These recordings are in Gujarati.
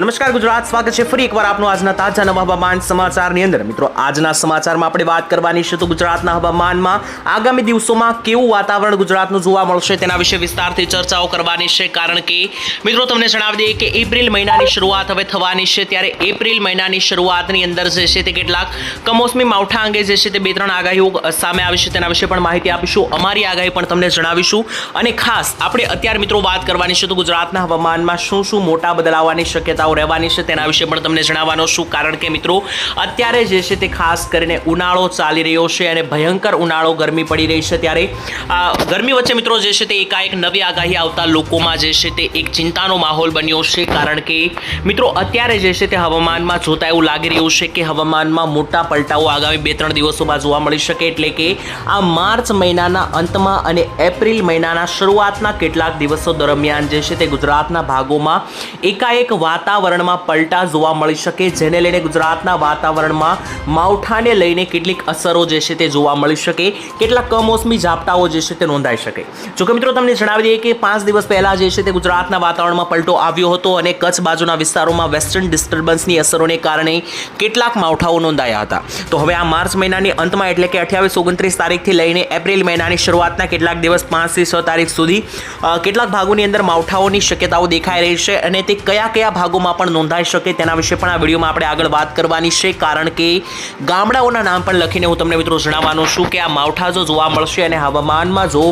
નમસ્કાર, ગુજરાત. સ્વાગત છે ફરી એકવાર આપનું આજના તાજા નવા હવામાન સમાચારની અંદર. મિત્રો, આજના સમાચારમાં આપણે વાત કરવાની છે તો ગુજરાતના હવામાનમાં આગામી દિવસોમાં કેવું વાતાવરણ ગુજરાતનું જોવા મળશે તેના વિશે વિસ્તારથી ચર્ચાઓ કરવાની છે, કારણ કે મિત્રો, તમને જણાવી દઈએ કે એપ્રિલ મહિનાની શરૂઆત હવે થવાની છે. ત્યારે એપ્રિલ મહિનાની શરૂઆતની અંદર જે છે તે કેટલાક કમોસમી માવઠા અંગે જે છે તે બે ત્રણ આગાહીઓ સામે આવી છે તેના વિશે પણ માહિતી આપીશું. અમારી આગાહી પણ તમને જણાવીશું. અને ખાસ આપણે અત્યારે મિત્રો વાત કરવાની છે તો ગુજરાતના હવામાનમાં શું શું મોટા બદલાવાની શક્યતાઓ રહેવાની છે તેના વિશે પણ તમને જણાવવાનો છું. કારણ કે મિત્રો, અત્યારે જે છે તે ખાસ કરીને ઉનાળો ચાલી રહ્યો છે અને ભયંકર ઉનાળો ગરમી પડી રહી છે ત્યારે, આ ગરમી વચ્ચે મિત્રો જે છે તે એકાએક નવી આગાહી આવતા લોકોમાં જે છે તે એક ચિંતાનો માહોલ બન્યો છે. કારણ કે મિત્રો, અત્યારે જે છે તે હવામાનમાં જોતા એવું લાગી રહ્યું છે કે હવામાનમાં મોટા પલટાઓ આગામી બે ત્રણ દિવસોમાં જોવા મળી શકે. એટલે કે આ માર્ચ મહિનાના અંતમાં અને એપ્રિલ મહિનાના શરૂઆતના કેટલાક દિવસો દરમિયાન જે છે તે ગુજરાતના ભાગોમાં એકાએક વાતાવરણમાં પલટા જોવા મળી શકે, જેને લઈને ગુજરાતના વાતાવરણમાં માવઠાને લઈને કેટલીક અસરો જે છે તે જોવા મળી શકે, કેટલાક કમોસમી ઝાપટાઓ જે છે તે નોંધાઈ શકે. જો કે મિત્રો તમને જણાવી દઈએ કે પાંચ દિવસ પહેલાં જે છે તે ગુજરાતના વાતાવરણમાં પલટો આવ્યો હતો અને કચ્છ બાજુના વિસ્તારોમાં વેસ્ટર્ન ડિસ્ટર્બન્સની અસરોને કારણે કેટલાક માવઠાઓ નોંધાયા હતા. તો હવે આ માર્ચ મહિનાની અંતમાં એટલે કે અઠ્યાવીસ ઓગણત્રીસ તારીખથી લઈને એપ્રિલ મહિનાની શરૂઆતના કેટલાક દિવસ પાંચથી છ તારીખ સુધી કેટલાક ભાગોની અંદર માવઠાઓની શક્યતાઓ દેખાઈ રહી છે અને તે કયા કયા ભાગોમાં પણ નોંધાઈ શકે તેના વિશે પણ આ વિડીયોમાં આપણે આગળ વાત કરવાની છે. કારણ કે ગામડાઓના નામ પણ લખીને હું તમને મિત્રો જણાવવાનો છું કે આ માવઠા જો જોવા મળશે અને હવામાનમાં જો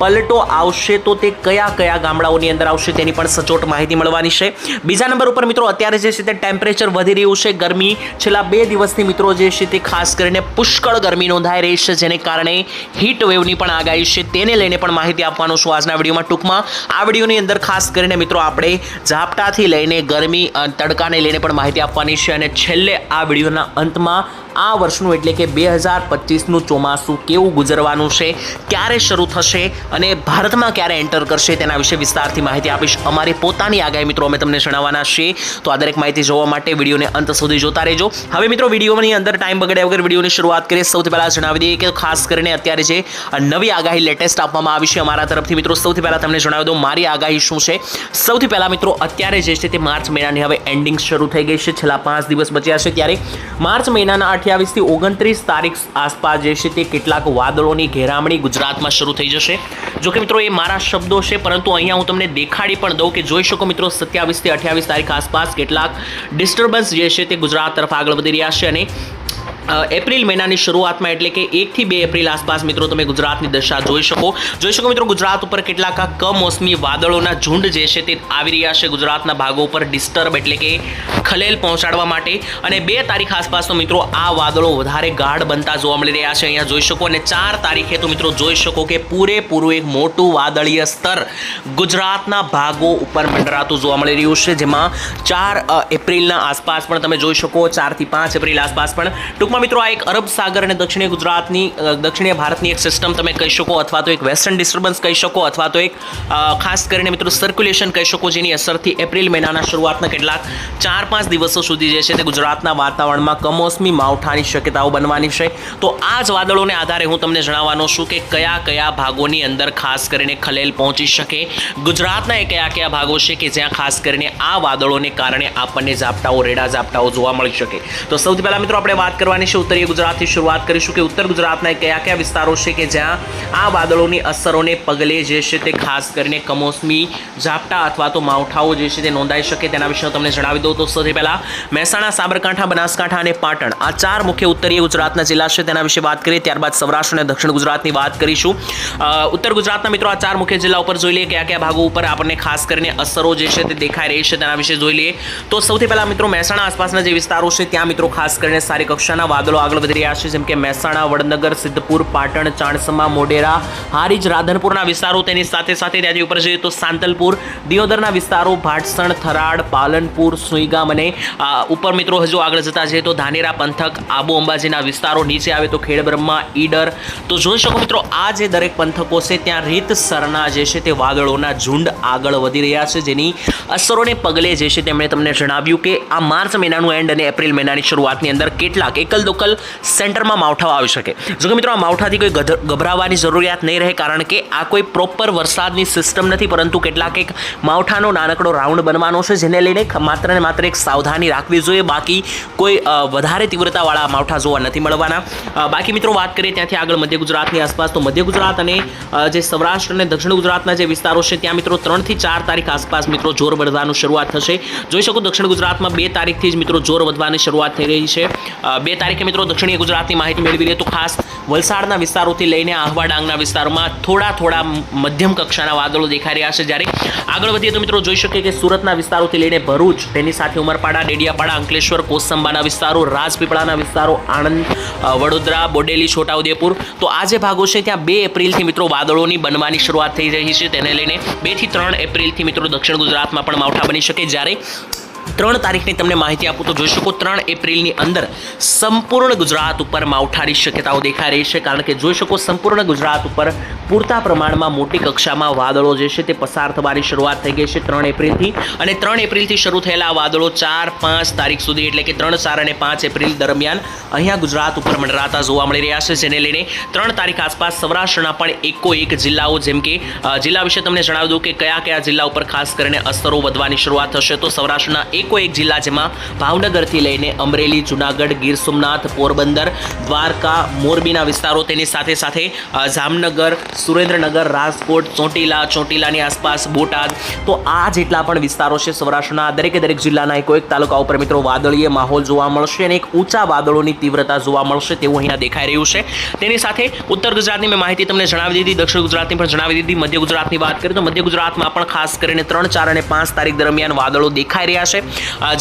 પલટો આવશે તો તે કયા કયા ગામડાઓની અંદર આવશે તેની પણ સચોટ માહિતી મળવાની છે. બીજા નંબર ઉપર મિત્રો અત્યારે જે છે તે ટેમ્પરેચર વધી રહ્યું છે. ગરમી છેલ્લા બે દિવસથી મિત્રો જે છે તે ખાસ કરીને પુષ્કળ ગરમી નોંધાઈ રહી છે, જેને કારણે હીટ વેવની પણ આગાહી છે. તેને લઈને પણ માહિતી આપવાનો છું આજના વિડીયોમાં ટૂંકમાં. આ વિડીયોની અંદર ખાસ કરીને મિત્રો આપણે ઝાપટાથી લઈને ગરમી અ, તડકાને લઈને પણ માહિતી આપવાની છે અને છેલ્લે આ વિડીયોના અંતમાં આ વર્ષનું એટલે કે બે હજાર પચીસનું ચોમાસું કેવું ગુજરવાનું છે ક્યારે શરૂ થશે અને ભારતમાં ક્યારે એન્ટર કરશે તેના વિશે વિસ્તારથી માહિતી આપીશ. અમારી પોતાની આગાહી મિત્રો અમે તમને જણાવવાના છીએ. તો આ દરેક માહિતી જોવા માટે વિડીયોને અંત સુધી જોતા રહેજો. હવે મિત્રો વિડીયોની અંદર ટાઈમ બગડ્યા વગર વિડીયોની શરૂઆત કરીએ. સૌથી પહેલાં જણાવી દઈએ કે ખાસ કરીને અત્યારે જે નવી આગાહી લેટેસ્ટ આપવામાં આવી છે અમારા તરફથી મિત્રો સૌથી પહેલાં તમને જણાવી દઉં મારી આગાહી શું છે. સૌથી પહેલાં મિત્રો અત્યારે જે છે તે માર્ચ મહિનાની હવે એન્ડિંગ શરૂ થઈ ગઈ છે. છેલ્લા પાંચ દિવસ બચ્યા છે ત્યારે માર્ચ મહિનાના અઠ્યાવીસથી ઓગણત્રીસ તારીખ આસપાસ જે છે તે કેટલાક વાદળોની ઘેરામણી ગુજરાતમાં શરૂ થઈ જશે. જો કે મિત્રો એ મારા શબ્દો છે, પરંતુ અહીંયા હું તમને દેખાડી પણ દઉં કે જોઈ શકો મિત્રો સત્યાવીસથી અઠ્યાવીસ તારીખ આસપાસ કેટલાક ડિસ્ટર્બન્સ જે છે તે ગુજરાત તરફ આગળ વધી રહ્યા છે અને એપ્રિલ મહિનાની શરૂઆતમાં એટલે કે એકથી બે એપ્રિલ આસપાસ મિત્રો તમે ગુજરાતની દશા જોઈ શકો. જોઈ શકો મિત્રો ગુજરાત ઉપર કેટલાક કમોસમી વાદળોના ઝુંડ જે છે તે આવી રહ્યા છે ગુજરાતના ભાગો ઉપર ડિસ્ટર્બ એટલે કે ખલેલ પહોંચાડવા માટે. અને બે તારીખ આસપાસ તો મિત્રો આ વાદળો વધારે ગાઢ બનતા જોવા મળી રહ્યા છે. અહીંયા જોઈ શકો અને ચાર તારીખે તો મિત્રો જોઈ શકો કે પૂરેપૂરું એક મોટું વાદળીય સ્તર ગુજરાતના ભાગો ઉપર મંડરાતું જોવા મળી રહ્યું છે. જેમાં ચાર એપ્રિલના આસપાસ પણ તમે જોઈ શકો, ચારથી પાંચ એપ્રિલ આસપાસ પણ ટૂંકમાં મિત્રો આ એક અરબ સાગર અને દક્ષિણીય ગુજરાતની દક્ષિણ ભારતની એક સિસ્ટમ તમે કહી શકો અથવા તો એક વેસ્ટર્ન ડિસ્ટર્બન્સ કહી શકો અથવા તો એક ખાસ કરીને મિત્રો સર્ક્યુલેશન કહી શકો જેની અસરથી એપ્રિલ મહિનાના શરૂઆતના કેટલાક ચાર પાંચ દિવસો સુધી જે છે તે ગુજરાતના વાતાવરણમાં કમોસમી માવઠાની શક્યતાઓ બનવાની છે. તો આ જ વાદળોને આધારે હું તમને જણાવવાનો છું કે કયા કયા ભાગોની અંદર ખાસ કરીને ખલેલ પહોંચી શકે. ગુજરાતના એ કયા કયા ભાગો છે કે જ્યાં ખાસ કરીને આ વાદળોને કારણે આપણને ઝાપટાઓ, રેડા ઝાપટાઓ જોવા મળી શકે. તો સૌથી પહેલાં મિત્રો આપણે વાત કરવાની છે ઉત્તરીય ગુજરાતથી શરૂઆત કરીશું કે ઉત્તર ગુજરાતના કયા કયા વિસ્તારો છે કે જ્યાં આ વાદળોની અસરોને પગલે જે છે તે ખાસ કરીને કમોસમી ઝાપટા અથવા તો માવઠાઓ જે છે તે નોંધાઈ શકે તેના વિશે તમને જણાવી દઉં. તો સૌથી પહેલાં મહેસાણા, સાબરકાંઠા, બનાસકાંઠા અને પાટણ આ ચાર મુખ્ય ઉત્તરીય ગુજરાતના જિલ્લા છે તેના વિશે વાત કરીએ. ત્યારબાદ સૌરાષ્ટ્ર અને દક્ષિણ ગુજરાતની વાત કરીશું. ઉત્તર ગુજરાતના મિત્રો આ ચાર મુખ્ય જિલ્લા ઉપર જોઈ લઈએ કયા કયા ભાગો ઉપર આપણને ખાસ કરીને અસરો જે છે તે દેખાઈ રહી છે તેના વિશે જોઈ લઈએ. તો સૌથી પહેલાં મિત્રો મહેસાણા આસપાસના જે વિસ્તારો છે ત્યાં મિત્રો ખાસ કરીને સારી કક્ષાના વાદળો આગળ વધી રહ્યા છે, જેમ કે મહેસાણા, વડનગર, સિદ્ધપુર, પાટણ, ચાણસમા મોડેરા હારીજ, રાધનપુરના વિસ્તારો તેની સાથે સાથે ત્યાંથી ઉપર જઈએ તો સાંતલપુર, દિયોદરના વિસ્તારો, ભાટસણ, થરાડ, પાલનપુર, સુઈગામ અને ઉપર મિત્રો હજુ આગળ જતા જઈએ તો ધાનેરા, પંથક, આબુ અંબાજીના વિસ્તારો નીચે આવે તો ખેડબ્રહ્મા, ઈડર. તો જોઈ શકો મિત્રો, આ જે દરેક પંથકો છે, ત્યાં રીતસરના જે છે તે વાદળોના ઝુંડ આગળ વધી રહ્યા છે, જેની અસરોને પગલે જે છે તેમણે તમને જણાવ્યું કે આ માર્ચ મહિનાનું એન્ડ અને એપ્રિલ મહિનાની શરૂઆતની અંદર કેટલાક એકલ લોકલ લોકલ સેન્ટરમાં માવઠા આવી શકે. જો કે મિત્રો, આ માવઠાથી કોઈ ગભરાવાની જરૂરિયાત નહીં રહે, કારણ કે આ કોઈ પ્રોપર વરસાદની સિસ્ટમ નથી, પરંતુ કેટલાક એક માવઠાનો નાનકડો રાઉન્ડ બનવાનો છે, જેને લઈને માત્ર ને માત્ર એક સાવધાની રાખવી જોઈએ. બાકી કોઈ વધારે તીવ્રતાવાળા માવઠા જોવા નથી મળવાના. બાકી મિત્રો, વાત કરીએ ત્યાંથી આગળ મધ્ય ગુજરાતની આસપાસ. તો મધ્ય ગુજરાત અને જે સૌરાષ્ટ્ર અને દક્ષિણ ગુજરાતના જે વિસ્તારો છે, ત્યાં મિત્રો ત્રણથી ચાર તારીખ આસપાસ મિત્રો જોર વધવાનું શરૂઆત થશે. જોઈ શકો દક્ષિણ ગુજરાતમાં બે તારીખથી જ મિત્રો જોર વધવાની શરૂઆત થઈ રહી છે. બે તારીખે મિત્રો દક્ષિણીય ગુજરાતની માહિતી મેળવી લઈએ તો ખાસ વલસાડના વિસ્તારોથી લઈને આહવા ડાંગના વિસ્તારોમાં થોડા થોડા મધ્યમ કક્ષાના વાદળો દેખાઈ રહ્યા છે. જ્યારે આગળ વધીએ તો મિત્રો જોઈ શકીએ કે સુરતના વિસ્તારોથી લઈને ભરૂચ, તેની સાથે ઉમરપાડા, ડેડિયાપાડા, અંકલેશ્વર, કોસંબાના વિસ્તારો, રાજપીપળાના વિસ્તારો, આણંદ વડોદરા, બોડેલી, છોટાઉદેપુર. તો આ જે ભાગો છે ત્યાં બે એપ્રિલથી મિત્રો વાદળોની બનવાની શરૂઆત થઈ રહી છે. તેને લઈને બેથી ત્રણ એપ્રિલથી મિત્રો દક્ષિણ ગુજરાતમાં પણ માવઠા બની શકે. જ્યારે ત્રણ તારીખની તમને માહિતી આપું તો જોઈ શકો ત્રણ એપ્રિલની અંદર સંપૂર્ણ ગુજરાત ઉપર માવઠાની શક્યતાઓ દેખાઈ રહી છે. કારણ કે જોઈ શકો સંપૂર્ણ ગુજરાત ઉપર પૂરતા પ્રમાણમાં મોટી કક્ષામાં વાદળો જે છે તે પસાર થવાની શરૂઆત થઈ ગઈ છે ત્રણ એપ્રિલથી. અને ત્રણ એપ્રિલથી શરૂ થયેલા વાદળો ચાર પાંચ તારીખ સુધી એટલે કે ત્રણ ચાર અને પાંચ એપ્રિલ દરમિયાન અહીંયા ગુજરાત ઉપર મંડરાતા જોવા મળી રહ્યા છે. જેને લઈને ત્રણ તારીખ આસપાસ સૌરાષ્ટ્રના પણ એકો એક જિલ્લાઓ જેમ કે જિલ્લા વિશે તમને જણાવી દઉં કે કયા કયા જિલ્લા ઉપર ખાસ કરીને અસરો વધવાની શરૂઆત થશે. તો સૌરાષ્ટ્રના એકો એક જિલ્લા જેમાં ભાવનગરથી લઈને અમરેલી, જુનાગઢ, ગીર સોમનાથ, પોરબંદર, દ્વારકા, મોરબીના વિસ્તારો તેની સાથે સાથે જામનગર, સુરેન્દ્રનગર, રાજકોટ, ચોટીલા, ચોટીલાની આસપાસ, બોટાદ. તો આ જેટલા પણ વિસ્તારો છે સૌરાષ્ટ્રના, દરેકે દરેક જિલ્લાના એકો તાલુકા ઉપર મિત્રો વાદળીય માહોલ જોવા મળશે અને એક ઊંચા વાદળોની તીવ્રતા જોવા મળશે તેવું અહીંયા દેખાઈ રહ્યું છે. તેની સાથે ઉત્તર ગુજરાતની મેં માહિતી તમને જણાવી દીધી, દક્ષિણ ગુજરાતની પણ જણાવી દીધી, મધ્ય ગુજરાતની વાત કરીએ તો મધ્ય ગુજરાતમાં પણ ખાસ કરીને ત્રણ ચાર અને પાંચ તારીખ દરમિયાન વાદળો દેખાઈ રહ્યા છે.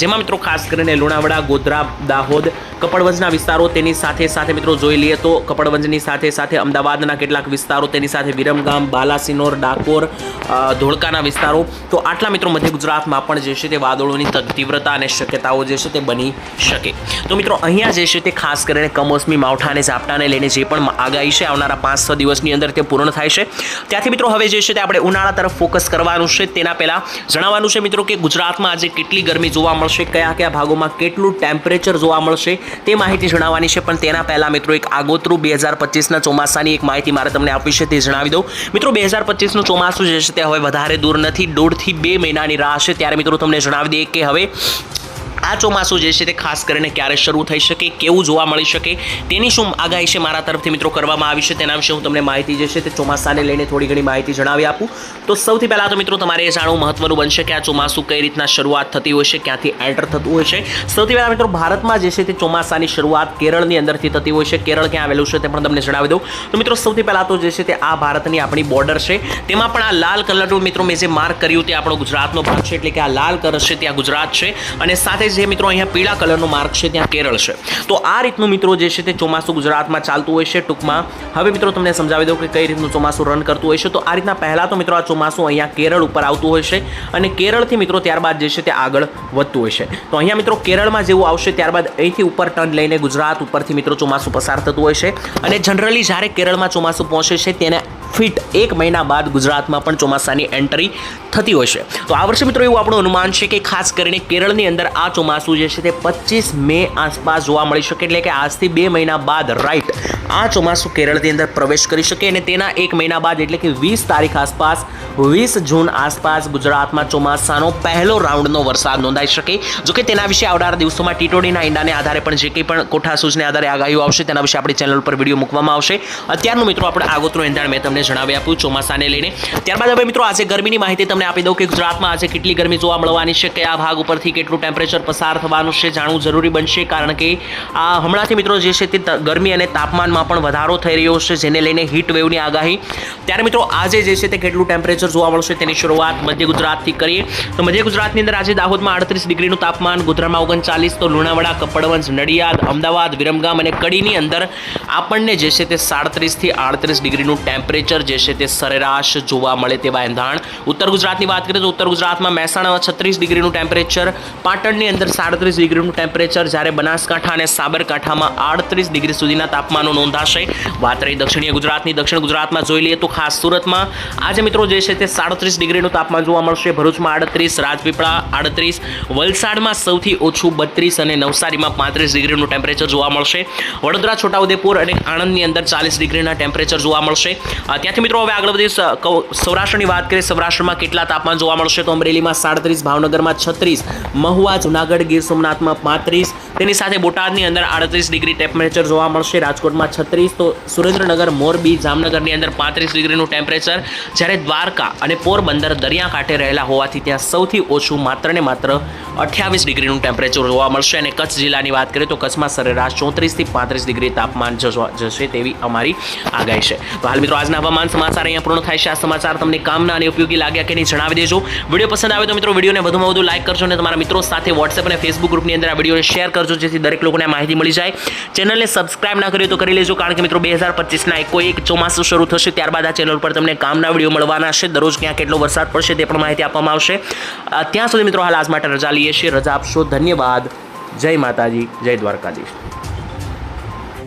જેમાં મિત્રો ખાસ કરીને લુણાવાડા, ગોધરા, દાહોદ, કપડવંજના વિસ્તારો તેની સાથે સાથે મિત્રો જોઈ લઈએ તો કપડવંજની સાથે સાથે અમદાવાદના કેટલાક વિસ્તારો તેની સાથે વિરમગામ, બાલાસિનોર, ડાકોર ધોળકાના વિસ્તારો. તો આટલા મિત્રો મધ્ય ગુજરાતમાં પણ જે છે તે વાદળોની તીવ્રતા અને શક્યતાઓ જે છે તે બની શકે. તો મિત્રો અહીંયા જે છે તે ખાસ કરીને કમોસમી માવઠા અને ઝાપટાને લઈને જે પણ આગાહી છે આવનારા પાંચ છ દિવસની અંદર તે પૂર્ણ થાય છે. ત્યાંથી મિત્રો હવે જે છે તે આપણે ઉનાળા તરફ ફોકસ કરવાનું છે. તેના પહેલાં જણાવવાનું છે મિત્રો કે ગુજરાતમાં આજે કેટલી ગરમી જોવા મળશે, કયા કયા ભાગોમાં કેટલું ટેમ્પરેચર જોવા મળશે તે માહિતી જણાવવાની છે. પણ તેના પહેલાં મિત્રો એક આગોતરું બે હજાર પચીસના ચોમાસાની એક માહિતી મારે તમને આપવી છે તે જણાવી દઉં. મિત્રો, બે હજાર પચીસનું ચોમાસું જે છે તે હવે વધારે દૂર નથી. દોઢથી બે મહિનાની રાહ છે. ત્યારે મિત્રો, તમને જણાવી દઈએ કે હવે આ ચોમાસું જે છે તે ખાસ કરીને ક્યારે શરૂ થઈ શકે, કેવું જોવા મળી શકે, તેની શું આગાહી છે મારા તરફથી મિત્રો કરવામાં આવી છે, તેના વિશે હું તમને માહિતી જે છે તે ચોમાસાને લઈને થોડી ઘણી માહિતી જણાવી આપું. તો સૌથી પહેલાં તો મિત્રો તમારે એ જાણવું મહત્વનું બનશે કે આ ચોમાસું કઈ રીતના શરૂઆત થતી હોય છે, ક્યાંથી એન્ટર થતું હોય છે. સૌથી પહેલાં મિત્રો ભારતમાં જે છે તે ચોમાસાની શરૂઆત કેરળની અંદરથી થતી હોય છે. કેરળ ક્યાં આવેલું છે તે પણ તમને જણાવી દઉં. તો મિત્રો સૌથી પહેલાં તો જે છે તે આ ભારતની આપણી બોર્ડર છે. તેમાં પણ આ લાલ કલરનું મિત્રો મેં જે માર્ક કર્યું તે આપણો ગુજરાતનો ભાગ છે, એટલે કે આ લાલ કલર છે ત્યાં ગુજરાત છે. અને સાથે જે મિત્રો અહીંયા પીળા કલરનો માર્ક છે, ત્યાં કેરળ છે. તો આ રીતનું મિત્રો જે છે તે ચોમાસું ગુજરાતમાં ચાલતું હોય છે ટૂંકમાં. હવે મિત્રો તમને સમજાવી દઉં કે કઈ રીતનું ચોમાસું રન કરતું હોય છે. તો આ રીતના પહેલાં તો મિત્રો આ ચોમાસું અહીંયા કેરળ ઉપર આવતું હોય છે અને કેરળથી મિત્રો ત્યારબાદ જે છે તે આગળ વધતું હોય છે. તો અહીંયા મિત્રો કેરળમાં જેવું આવશે ત્યારબાદ અહીંથી ઉપર ટર્ન લઈને ગુજરાત ઉપરથી મિત્રો ચોમાસું પસાર થતું હોય છે. અને જનરલી જ્યારે કેરળમાં ચોમાસું પહોંચે છે, તેને ફિટ એક મહિના બાદ ગુજરાતમાં પણ ચોમાસાની એન્ટ્રી થતી છે. તો આ વર્ષે મિત્રો એવું આપણું અનુમાન છે કે ખાસ કરીને કેરળની અંદર આ ચોમાસું જે છે તે પચીસ મે આસપાસ જોવા મળી શકે, એટલે કે આજથી બે મહિના બાદ રાઈટ આ ચોમાસું કેરળની અંદર પ્રવેશ કરી શકે અને તેના એક મહિના બાદ એટલે કે વીસ તારીખ આસપાસ, વીસ જૂન આસપાસ ગુજરાતમાં ચોમાસાનો પહેલો રાઉન્ડનો વરસાદ નોંધાઈ શકે. જો કે તેના વિશે આવનારા દિવસોમાં ટીટોડીના ઈંડાને આધારે પણ જે કંઈ પણ કોઠાસૂઝને આધારે આગાહીઓ આવશે, તેના વિશે આપણી ચેનલ પર વીડિયો મૂકવામાં આવશે. અત્યારનું મિત્રો આપણે આગોતરું એંધાણ મેં તમને જણાવી આપ્યું ચોમાસાને લઈને. ત્યારબાદ હવે મિત્રો આજે ગરમીની માહિતી તમને આપી દઉં કે ગુજરાતમાં આજે કેટલી ગરમી જોવા મળવાની છે, કયા ભાગ ઉપરથી કેટલું ટેમ્પરેચર પસાર થવાનું છે જાણવું જરૂરી બનશે, કારણ કે આ હમણાંથી મિત્રો જે છે તે, ગરમી અને તાપમાનમાં પણ વધારો થઈ રહ્યો છે જેને લઈને હીટ વેવની આગાહી ત્યારે મિત્રો આજે જે છે તે કેટલું ટેમ્પરેચર જોવા મળશે તેની શરૂઆત મધ્ય ગુજરાતથી કરીએ. તો મધ્ય ગુજરાતની અંદર આજે દાહોદમાં આડત્રીસ ડિગ્રીનું તાપમાન, ગોધરામાં ઓગણચાલીસ, તો લુણાવાડા, કપડવંજ, નડિયાદ, અમદાવાદ, વિરમગામ અને કડીની અંદર આપણને જે છે તે સાડત્રીસથી આડત્રીસ ડિગ્રીનું ટેમ્પરેચર જે છે તે સરેરાશ જોવા મળે તેવા એંધાણ. ઉત્તર ગુજરાતની વાત કરીએ તો ઉત્તર ગુજરાતમાં મહેસાણામાં છત્રીસ ડિગ્રીનું ટેમ્પરેચર પાટણની અંદર સાડત્રીસ ડિગ્રીનું ટેમ્પરેચર જ્યારે બનાસકાંઠા અને સાબરકાંઠામાં આડત્રીસ ડિગ્રી સુધીના તાપમાનો નોંધાશે. વાત રહી દક્ષિણીય ગુજરાતની. દક્ષિણ ગુજરાતમાં જોઈ લઈએ તો ખાસ સુરતમાં. આજે મિત્રો જે છે તે સાડત્રીસ ડિગ્રીનું તાપમાન જોવા મળશે. ભરૂચમાં આડત્રીસ, રાજપીપળા આડત્રીસ, વલસાડમાં સૌથી ઓછું બત્રીસ અને નવસારીમાં પાંત્રીસ ડિગ્રીનું ટેમ્પરેચર જોવા મળશે. વડોદરા, છોટાઉદેપુર અને આણંદની અંદર ચાલીસ ડિગ્રીના ટેમ્પરેચર જોવા મળશે. ત્યાંથી મિત્રો હવે આગળ વધી સૌરાષ્ટ્રની વાત કરીએ, સૌરાષ્ટ્રમાં કેટલા તાપમાન જોવા મળશે તો અમરેલીમાં સાડત્રીસ, ભાવનગરમાં છત્રીસ, મહુવા, જુનાગઢ, ગીર સોમનાથમાં પાંત્રીસ. તેની સાથે બોટાદની અંદર આડત્રીસ ડિગ્રી ટેમ્પરેચર જોવા મળશે, રાજકોટમાં છત્રીસ, તો સુરેન્દ્રનગર, મોરબી, જામનગરની અંદર પાંત્રીસ ડિગ્રીનું ટેમ્પરેચર જ્યારે દ્વારકા અને પોરબંદર દરિયાકાંઠે રહેલા હોવાથી ત્યાં સૌથી ઓછું માત્ર ને માત્ર અઠ્યાવીસ ડિગ્રીનું ટેમ્પરેચર જોવા મળશે. અને કચ્છ જિલ્લાની વાત કરીએ તો કચ્છમાં સરેરાશ ચોત્રીસથી પાંત્રીસ ડિગ્રી તાપમાન જશે તેવી અમારી આગાહી છે. તો હાલ મિત્રો આજના હવામાન સમાચાર અહીંયા પૂર્ણ થાય છે. આ સમાચાર તમને કામના અને ઉપયોગી લાગ્યા કે નહીં જણાવી દેજો. વીડિયો પસંદ આવે તો મિત્રો વિડીયોને વધુમાં વધુ લાઇક કરજો અને તમારા મિત્રો સાથે વોટ્સએપ અને ફેસબુક ગ્રુપની અંદર આ વિડીયોને શેર કરજો, જેથી દરેક લોકોને માહિતી મળી જાય. ચેનલને સબસ્ક્રાઇબ ના કર્યું તો કરી લેજો, કારણ કે મિત્રો બે હજાર પચીસના એકો એક ચોમાસું શરૂ થશે ત્યારબાદ આ ચેનલ પર તમને કામના વીડિયો મળવાના છે. દરરોજ ક્યાં કેટલો વરસાદ પડશે તે પણ માહિતી આપવામાં આવશે. ત્યાં સુધી મિત્રો હાલ આજ માટે રજા લઈએ છીએ. રજા આપશો. ધન્યવાદ. જય માતાજી. જય દ્વારકાધીશ.